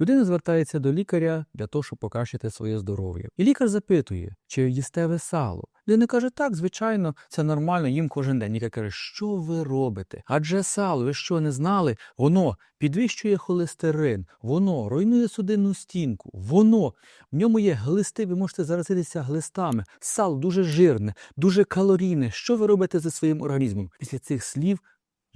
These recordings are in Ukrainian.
Людина звертається до лікаря для того, щоб покращити своє здоров'я. І лікар запитує, чи їсте ви сало. Людина каже, так, звичайно, це нормально, їм кожен день. Лікар каже, що ви робите? Адже сало, ви що не знали? Воно підвищує холестерин, воно руйнує судинну стінку, воно в ньому є глисти, ви можете заразитися глистами. Сало дуже жирне, дуже калорійне. Що ви робите зі своїм організмом? Після цих слів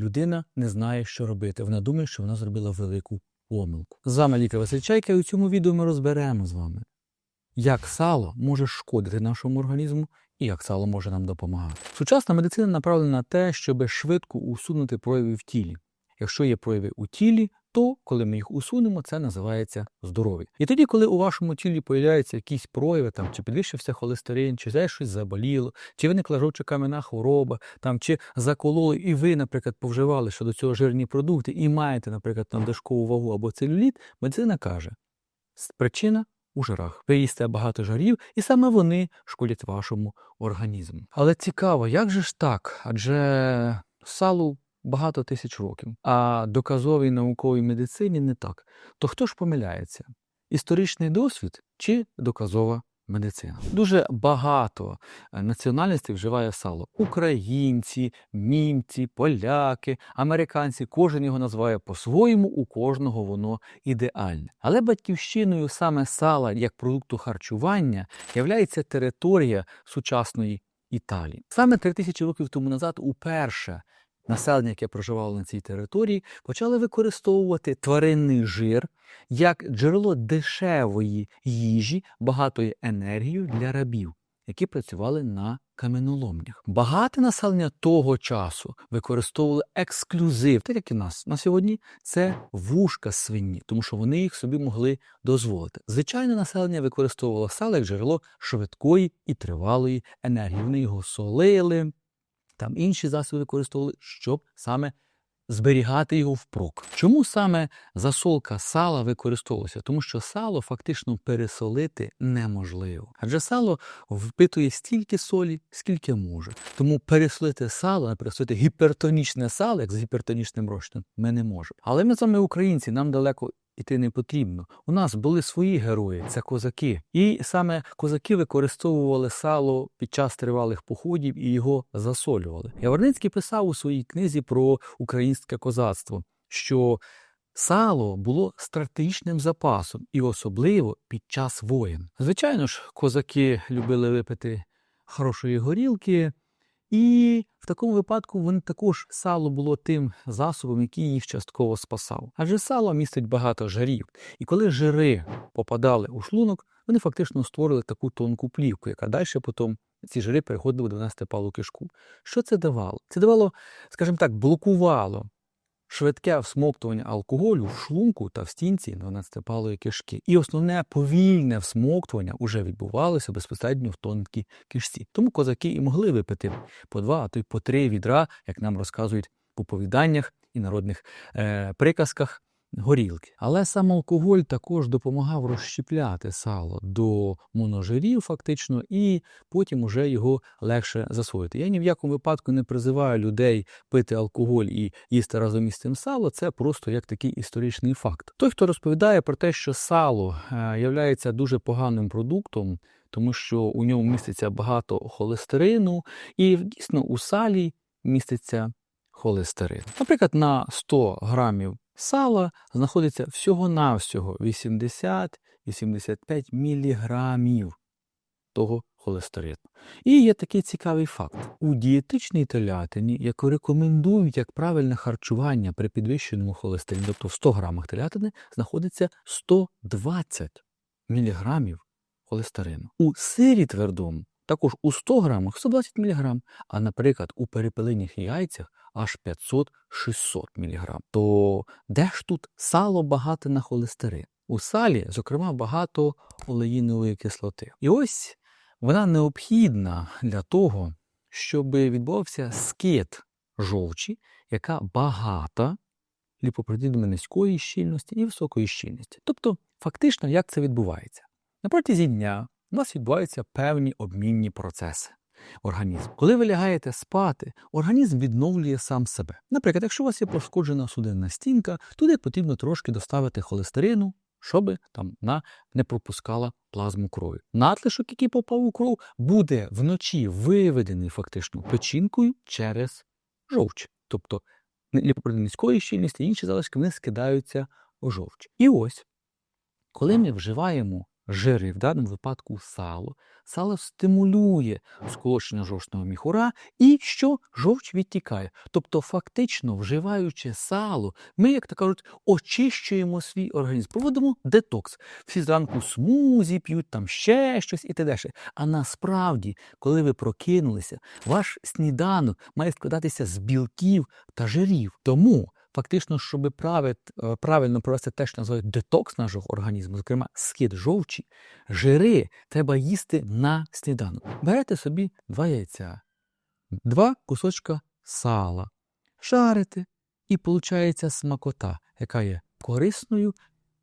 людина не знає, що робити. Вона думає, що вона зробила велику помилку. З вами лікар Василь Чайка, і у цьому відео ми розберемо з вами, як сало може шкодити нашому організму і як сало може нам допомагати. Сучасна медицина направлена на те, щоб швидко усунути прояви в тілі. Якщо є прояви у тілі, то коли ми їх усунемо, це називається здоров'я. І тоді, коли у вашому тілі появляються якісь прояви, там чи підвищився холестерин, чи десь щось заболіло, чи виникла жовчокам'яна хвороба, там чи закололи, і ви, наприклад, повживали щодо цього жирні продукти і маєте, наприклад, надлишкову вагу або целюліт, медицина каже, причина у жирах. Ви їсте багато жарів, і саме вони шкодять вашому організму. Але цікаво, як же ж так? Адже салу багато тисяч років, а доказовій науковій медицині не так. То хто ж помиляється? Історичний досвід чи доказова медицина? Дуже багато е, національностей вживає сало: українці, німці, поляки, американці. Кожен його називає по-своєму, у кожного воно ідеальне. Але батьківщиною саме сала як продукту харчування являється територія сучасної Італії. Саме три тисячі років тому назад уперше населення, яке проживало на цій території, почали використовувати тваринний жир як джерело дешевої їжі, багатої енергії для рабів, які працювали на каменоломнях. Багате населення того часу використовували ексклюзив, так як і нас на сьогодні, це вушка свині, тому що вони їх собі могли дозволити. Звичайне населення використовувало сало як джерело швидкої і тривалої енергії. Вони його солили, там інші засоби використовували, щоб саме зберігати його впрок. Чому саме засолка сала використовувалася? Тому що сало фактично пересолити неможливо. Адже сало впитує стільки солі, скільки може. Тому пересолити сало, пересолити гіпертонічне сало, як з гіпертонічним розчином, ми не можемо. Але ми вами українці, нам далеко іти не потрібно. У нас були свої герої, це козаки. І саме козаки використовували сало під час тривалих походів і його засолювали. Яворницький писав у своїй книзі про українське козацтво, що сало було стратегічним запасом, і особливо під час воєн. Звичайно ж, козаки любили випити хорошої горілки. І в такому випадку вони також сало було тим засобом, який їх частково спасав. Адже сало містить багато жирів. І коли жири попадали у шлунок, вони фактично створили таку тонку плівку, яка далі потім ці жири переходили до 12 палу кишку. Що це давало? Це давало, скажімо так, блокувало швидке всмоктування алкоголю в шлунку та в стінці 12-палої кишки. І основне повільне всмоктування вже відбувалося безпосередньо в тонкій кишці. Тому козаки і могли випити по два, а то й по три відра, як нам розказують в оповіданнях і народних е, приказках. Горілки, але сам алкоголь також допомагав розщепляти сало до моножирів, фактично, і потім уже його легше засвоїти. Я ні в якому випадку не призиваю людей пити алкоголь і їсти разом із цим сало. Це просто як такий історичний факт. Той, хто розповідає про те, що сало є дуже поганим продуктом, тому що у ньому міститься багато холестерину, і дійсно у салі міститься холестерин. Наприклад, на 100 грамів сала знаходиться всього-навсього 80-85 міліграмів того холестерину. І є такий цікавий факт: у дієтичній телятині, яку рекомендують як правильне харчування при підвищеному холестерині, тобто в 100 грамах телятини, знаходиться 120 міліграмів холестерину. У сирі твердому також у 100 грамах 120 мг, а, наприклад, у перепелиних яйцях аж 500-600 мг. То де ж тут сало багате на холестерин? У салі, зокрема, багато олеїнової кислоти. І ось вона необхідна для того, щоб відбувався скид жовчі, яка багата ліпопротидами низької щільності і високої щільності. Тобто, фактично, як це відбувається? На протязі дня у нас відбуваються певні обмінні процеси. Організм. Коли ви лягаєте спати, організм відновлює сам себе. Наприклад, якщо у вас є пошкоджена судинна стінка, туди потрібно трошки доставити холестерину, щоб там вона не пропускала плазму крові. Надлишок, який попав у кров, буде вночі виведений фактично печінкою через жовч. Тобто низької щільності, інші залишки вони скидаються у жовч. І ось, коли ми вживаємо жири, в даному випадку сало, сало стимулює сколочення жовчного міхура і що жовч відтікає. Тобто, фактично, вживаючи сало, ми, як то кажуть, очищуємо свій організм, проводимо детокс. Всі зранку смузі п'ють, там ще щось і т.д. А насправді, коли ви прокинулися, ваш сніданок має складатися з білків та жирів. Тому фактично, щоб правильно провести те, що називають детокс нашого організму, зокрема схід жовчі, жири треба їсти на сніданок. Берете собі два яйця, два кусочка сала, шарите, і виходить смакота, яка є корисною,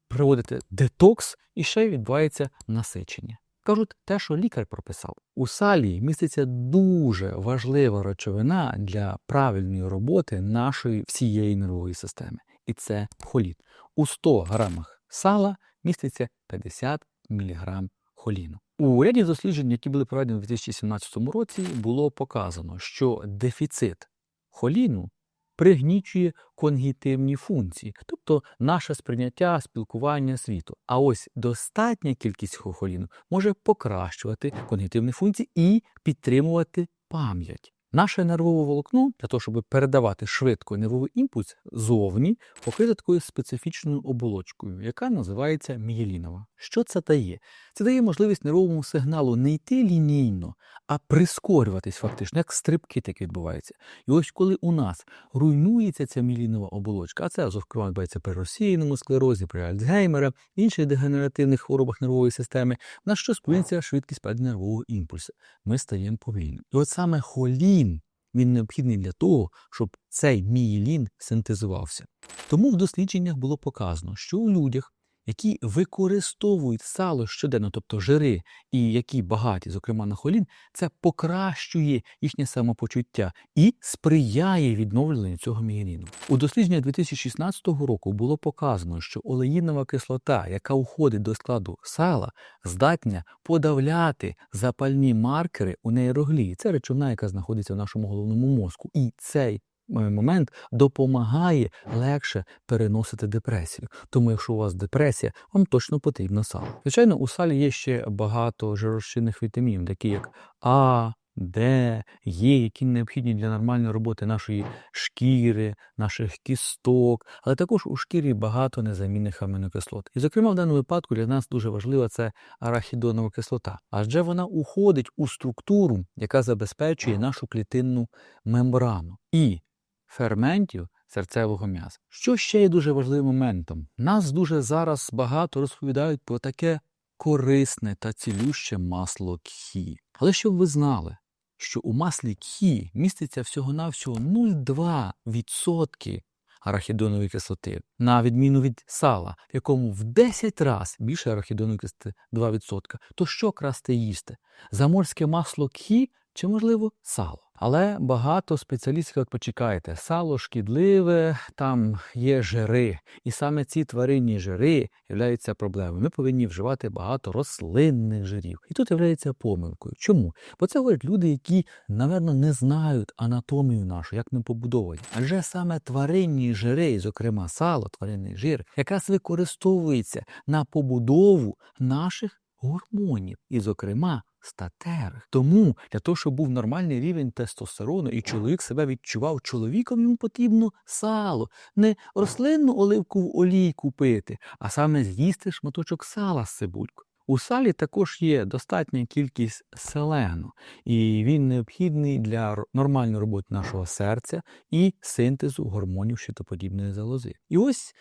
проводите детокс і ще відбувається насичення. Кажуть те, що лікар прописав. У салі міститься дуже важлива речовина для правильної роботи нашої всієї нервової системи. І це холіт. У 100 грамах сала міститься 50 мг холіну. У ряді досліджень, які були проведені у 2017 році, було показано, що дефіцит холіну пригнічує конгітивні функції, тобто наше сприйняття спілкування світу. А ось достатня кількість хохоліну може покращувати когнітивні функції і підтримувати пам'ять. Наше нервове волокно для того, щоб передавати швидко нервовий імпульс зовні, покрите такою специфічною оболочкою, яка називається мієлінова. Що це дає? Це дає можливість нервовому сигналу не йти лінійно, а прискорюватись фактично, як стрибки так відбуваються. І ось коли у нас руйнується ця мілінова оболочка, а це зокрема відбувається при розсіяному склерозі, при Альцгеймера, інших дегенеративних хворобах нервової системи, в нас що спиниться швидкість падіння нервового імпульсу. Ми стаємо повільним. І от саме холін. Він необхідний для того, щоб цей мієлін синтезувався. Тому в дослідженнях було показано, що у людях, які використовують сало щоденно, тобто жири, і які багаті, зокрема на холін, це покращує їхнє самопочуття і сприяє відновленню цього мієліну. У дослідженні 2016 року було показано, що олеїнова кислота, яка входить до складу сала, здатна подавляти запальні маркери у нейроглії. Це речовина, яка знаходиться в нашому головному мозку. І цей момент допомагає легше переносити депресію. Тому, якщо у вас депресія, вам точно потрібно сало. Звичайно, у салі є ще багато жиророзчинних вітамінів, такі як А. Де є, які необхідні для нормальної роботи нашої шкіри, наших кісток, але також у шкірі багато незамінних амінокислот. І, зокрема, в даному випадку для нас дуже важлива це арахідонова кислота, адже вона уходить у структуру, яка забезпечує нашу клітинну мембрану. І ферментів серцевого м'яса. Що ще є дуже важливим моментом? Нас дуже зараз багато розповідають про таке корисне та цілюще масло кхі. Але щоб ви знали, що у маслі кхі міститься всього-навсього 0,2% арахідонової кислоти, на відміну від сала, в якому в 10 разів більше арахідонової кислоти 2%, то що красти їсти? Заморське масло кхі чи, можливо, сало? Але багато спеціалістів, от почекайте, сало шкідливе, там є жири, і саме ці тваринні жири являються проблемою. Ми повинні вживати багато рослинних жирів. І тут являється помилкою. Чому? Бо це говорять люди, які, напевно, не знають анатомію нашу, як ми побудовані. Адже саме тваринні жири, зокрема сало, тваринний жир, якраз використовується на побудову наших гормонів, і, зокрема, статерих. Тому для того, щоб був нормальний рівень тестостерону, і чоловік себе відчував чоловіком, йому потрібно сало, не рослинну оливкову олійку пити, а саме з'їсти шматочок сала з цибулькою. У салі також є достатня кількість селену, і він необхідний для нормальної роботи нашого серця і синтезу гормонів щитоподібної залози. І ось,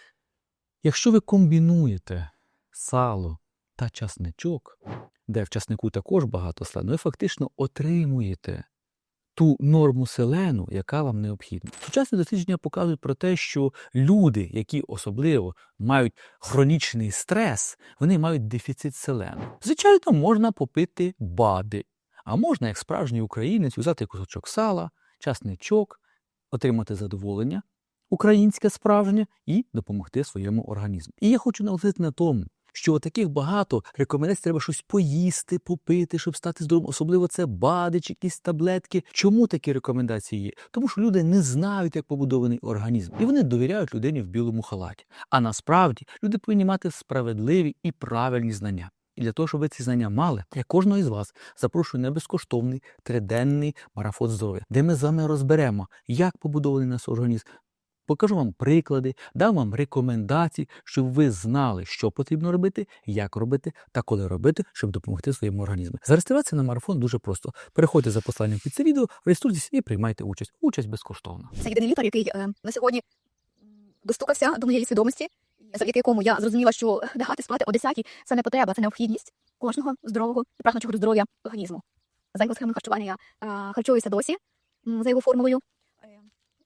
якщо ви комбінуєте сало та часничок, де в часнику також багато селену, ви фактично отримуєте ту норму селену, яка вам необхідна. Сучасні дослідження показують про те, що люди, які особливо мають хронічний стрес, вони мають дефіцит селену. Звичайно, можна попити бади, а можна, як справжній українець, взяти кусочок сала, часничок, отримати задоволення. українське справжнє, і допомогти своєму організму. І я хочу наголосити на тому. Що таких багато рекомендацій треба щось поїсти, попити, щоб стати здоровим. Особливо це бади чи якісь таблетки. Чому такі рекомендації є? Тому що люди не знають, як побудований організм, і вони довіряють людині в білому халаті. А насправді люди повинні мати справедливі і правильні знання. І для того, щоб ви ці знання мали, я кожного із вас запрошую на безкоштовний триденний марафон здоров'я, де ми з вами розберемо, як побудований наш організм. Покажу вам приклади, дам вам рекомендації, щоб ви знали, що потрібно робити, як робити та коли робити, щоб допомогти своєму організму. Зареєструватися на марафон дуже просто. Переходьте за посиланням під це відео, реєструйтесь і приймайте участь. Участь безкоштовна. Це єдиний лікар, який е, на сьогодні достукався до моєї свідомості, завдяки якому я зрозуміла, що лягати спати о 10 – це не потреба, це необхідність кожного здорового і прагнучого до здоров'я організму. За його схемою харчування я е, харчуюся досі за його формулою.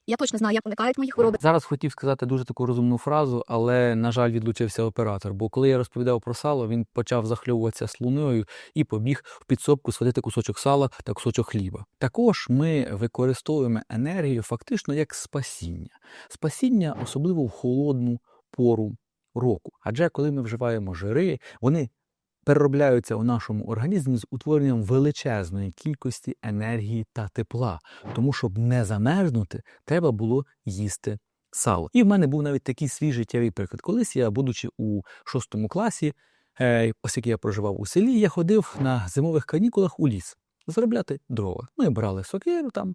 Я точно знаю, як уникають мої хвороби. Зараз хотів сказати дуже таку розумну фразу, але на жаль, відлучився оператор. Бо коли я розповідав про сало, він почав захльовуватися слуною і побіг в підсобку схватити кусочок сала та кусочок хліба. Також ми використовуємо енергію фактично як спасіння. Спасіння, особливо в холодну пору року. Адже коли ми вживаємо жири, вони переробляються у нашому організмі з утворенням величезної кількості енергії та тепла. Тому, щоб не замерзнути, треба було їсти сало. І в мене був навіть такий свій життєвий приклад. Колись я, будучи у шостому класі, е, оскільки я проживав у селі, я ходив на зимових канікулах у ліс заробляти дрова. Ми брали сокиру там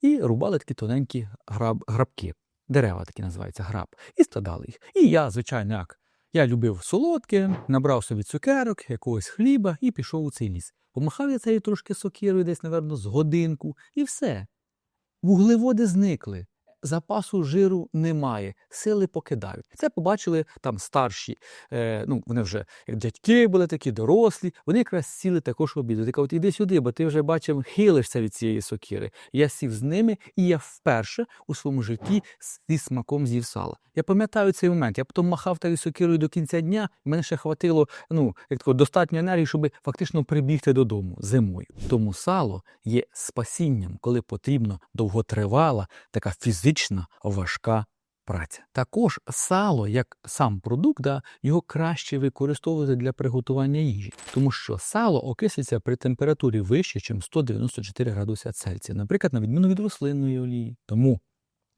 і рубали такі тоненькі граб, грабки. Дерева такі називаються граб, і складали їх. І я, звичайно, як я любив солодке, набрав собі цукерок, якогось хліба і пішов у цей ліс. Помахав я цією трошки сокирою, десь, напевно, з годинку, і все. Вуглеводи зникли. Запасу жиру немає, сили покидають. Це побачили там старші, е, ну вони вже як дядьки були такі дорослі. Вони якраз сіли також обідати. Кажуть, іди сюди, бо ти вже бачив, хилишся від цієї сокири. Я сів з ними, і я вперше у своєму житті зі смаком з'їв сала. Я пам'ятаю цей момент. Я потім махав тою сокирою до кінця дня, і мене ще хватило ну, як такого, достатньо енергії, щоб фактично прибігти додому зимою. Тому сало є спасінням, коли потрібно довготривала, така фізична важка праця. Також сало, як сам продукт, да, його краще використовувати для приготування їжі, тому що сало окислюється при температурі вище, ніж 194 градуси Цельсія, наприклад, на відміну від рослинної олії. Тому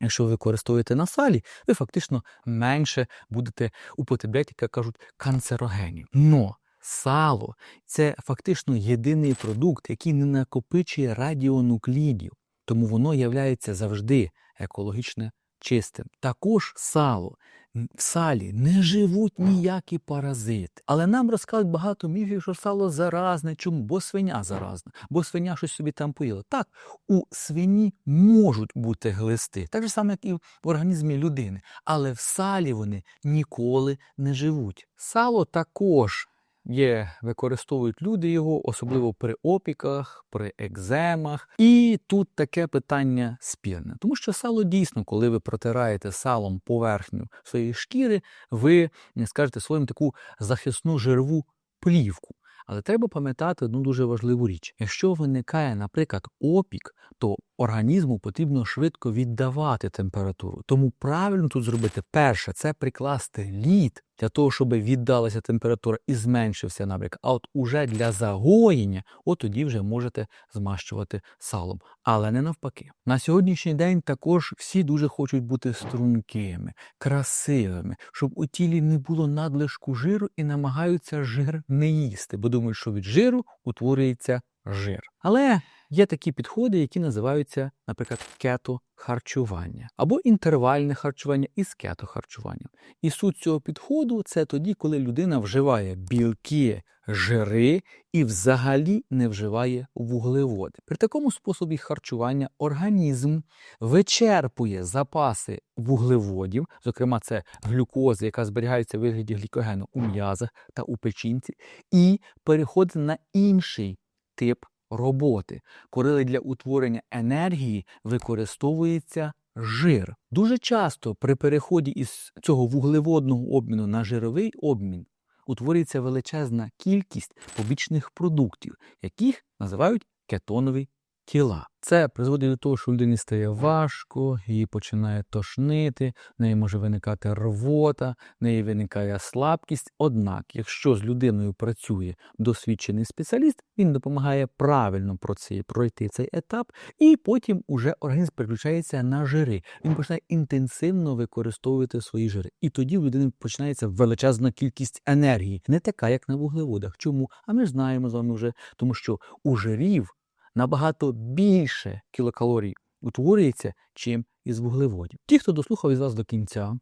Якщо ви використовуєте на салі, ви фактично менше будете употребляти, як кажуть, канцерогенів. Но сало це фактично єдиний продукт, який не накопичує радіонуклідів, тому воно є завжди екологічно чистим. Також сало. В салі не живуть ніякі паразити. Але нам розказують багато міфів, що сало заразне. Чому? Бо свиня заразна, бо свиня щось собі там поїла. Так, у свині можуть бути глисти, так же саме, як і в організмі людини. Але в салі вони ніколи не живуть. Сало також є, використовують люди його, особливо при опіках, при екземах. І тут таке питання спірне, тому що сало дійсно, коли ви протираєте салом поверхню своєї шкіри, ви скажете своїм таку захисну жирову плівку. Але треба пам'ятати одну дуже важливу річ: якщо виникає, наприклад, опік, то організму потрібно швидко віддавати температуру. Тому правильно тут зробити перше це прикласти лід для того, щоб віддалася температура і зменшився набряк. А от уже для загоєння, от тоді вже можете змащувати салом. Але не навпаки. На сьогоднішній день також всі дуже хочуть бути стрункими, красивими, щоб у тілі не було надлишку жиру і намагаються жир не їсти, бо думають, що від жиру утворюється жир. Але є такі підходи, які називаються, наприклад, кетохарчування або інтервальне харчування із кетохарчуванням. І суть цього підходу це тоді, коли людина вживає білки, жири і взагалі не вживає вуглеводи. При такому способі харчування організм вичерпує запаси вуглеводів, зокрема, це глюкоза, яка зберігається в вигляді глікогену у м'язах та у печінці, і переходить на інший тип роботи, коли для утворення енергії використовується жир. Дуже часто при переході із цього вуглеводного обміну на жировий обмін утворюється величезна кількість побічних продуктів, яких називають кетоновий тіла. Це призводить до того, що людині стає важко, її починає тошнити, в неї може виникати рвота, в неї виникає слабкість. Однак, якщо з людиною працює досвідчений спеціаліст, він допомагає правильно про це, пройти цей етап, і потім уже організм переключається на жири. Він починає інтенсивно використовувати свої жири. І тоді в людини починається величезна кількість енергії, не така, як на вуглеводах. Чому? А ми ж знаємо з вами вже, тому що у жирів набагато більше кілокалорій утворюється, чим із вуглеводів. Ті, хто дослухав із вас до кінця,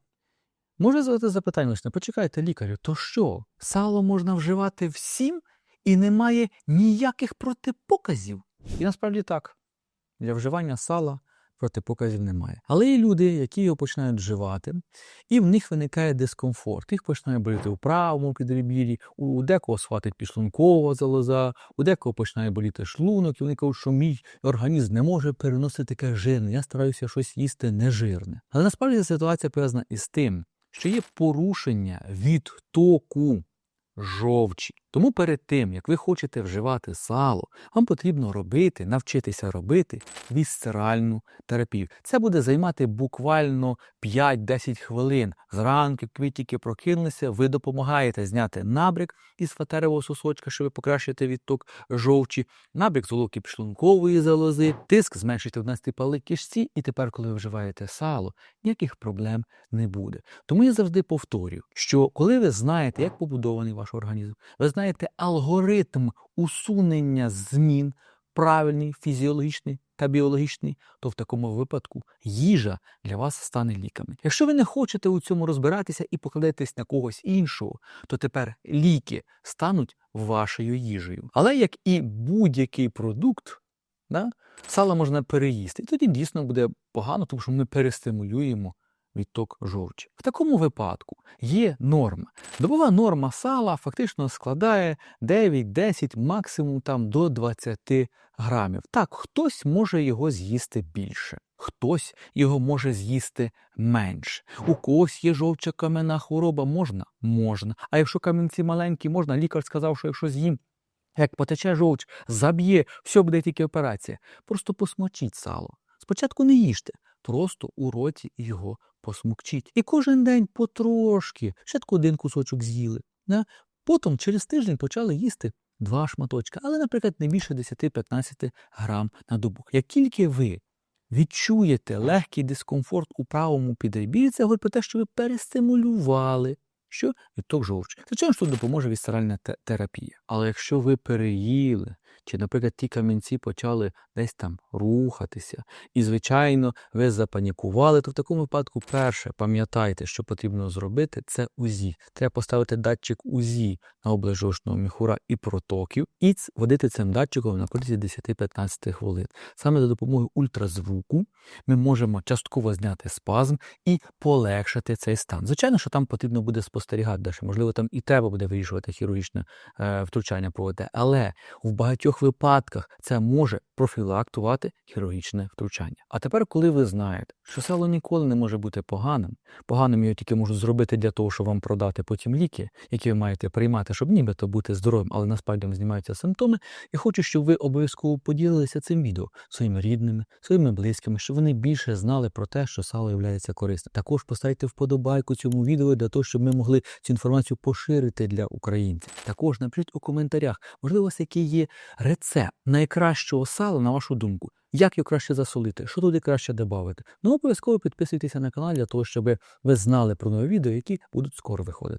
може задати запитання лише, почекайте, лікарю, то що, сало можна вживати всім і немає ніяких протипоказів? І насправді так, для вживання сала протипоказів немає. Але є люди, які його починають вживати, і в них виникає дискомфорт. Їх починає боліти у правому підребір'ї, у декого схватить підшлункова залоза, у декого починає боліти шлунок, і вони кажуть, що мій організм не може переносити таке жирне. Я стараюся щось їсти нежирне. Але насправді ситуація пов'язана із тим, що є порушення відтоку жовчі. Тому перед тим, як ви хочете вживати сало, вам потрібно робити, навчитися робити вісцеральну терапію. Це буде займати буквально 5-10 хвилин. Зранку, ви тільки прокинулися, ви допомагаєте зняти набряк із фатерового сосочка, щоб покращити відток жовчі, набряк з головки підшлункової залози, тиск зменшити в настипали кишці, і тепер, коли ви вживаєте сало, ніяких проблем не буде. Тому я завжди повторюю, що коли ви знаєте, як побудований ваш організм, ви знаєте алгоритм усунення змін, правильний, фізіологічний та біологічний, то в такому випадку їжа для вас стане ліками. Якщо ви не хочете у цьому розбиратися і покладетесь на когось іншого, то тепер ліки стануть вашою їжею. Але як і будь-який продукт, да, сало можна переїсти. І тоді дійсно буде погано, тому що ми перестимулюємо відток жовчі. В такому випадку є норма. Добова норма сала фактично складає 9-10, максимум там до 20 грамів. Так, хтось може його з'їсти більше, хтось його може з'їсти менше. У когось є жовча кам'яна хвороба, можна? Можна. А якщо камінці маленькі, можна. Лікар сказав, що якщо з'їм як потече жовч, заб'є, все буде тільки операція. Просто посмочіть сало. Спочатку не їжте, просто у роті його посмокчіть. І кожен день потрошки, спочатку один кусочок з'їли. Да? Потім через тиждень почали їсти два шматочка, але, наприклад, не більше 10-15 грам на добу. Як тільки ви відчуєте легкий дискомфорт у правому підребір'ї, це говорить про те, що ви перестимулювали що відток жовчі. Звичайно, що допоможе вісцеральна терапія. Але якщо ви переїли, чи, наприклад, ті камінці почали десь там рухатися, і, звичайно, ви запанікували, то в такому випадку, перше, пам'ятайте, що потрібно зробити, це УЗІ. Треба поставити датчик УЗІ на область міхура і протоків, і водити цим датчиком на протязі 10-15 хвилин. Саме за допомогою ультразвуку ми можемо частково зняти спазм і полегшити цей стан. Звичайно, що там потрібно буде спостерігати далі. Можливо, там і треба буде вирішувати хірургічне е, втручання проводити. Але в багатьох випадках це може профілактувати хірургічне втручання. А тепер, коли ви знаєте, що сало ніколи не може бути поганим, поганим його тільки можуть зробити для того, щоб вам продати потім ліки, які ви маєте приймати, щоб нібито бути здоровим, але насправді вам знімаються симптоми. Я хочу, щоб ви обов'язково поділилися цим відео своїми рідними, своїми близькими, щоб вони більше знали про те, що сало є корисним. Також поставте вподобайку цьому відео для того, щоб ми могли цю інформацію поширити для українців. Також напишіть у коментарях, можливо, у вас який є рецепт найкращого сала, на вашу думку. Як його краще засолити, що туди краще додати. Ну обов'язково підписуйтеся на канал для того, щоб ви знали про нові відео, які будуть скоро виходити.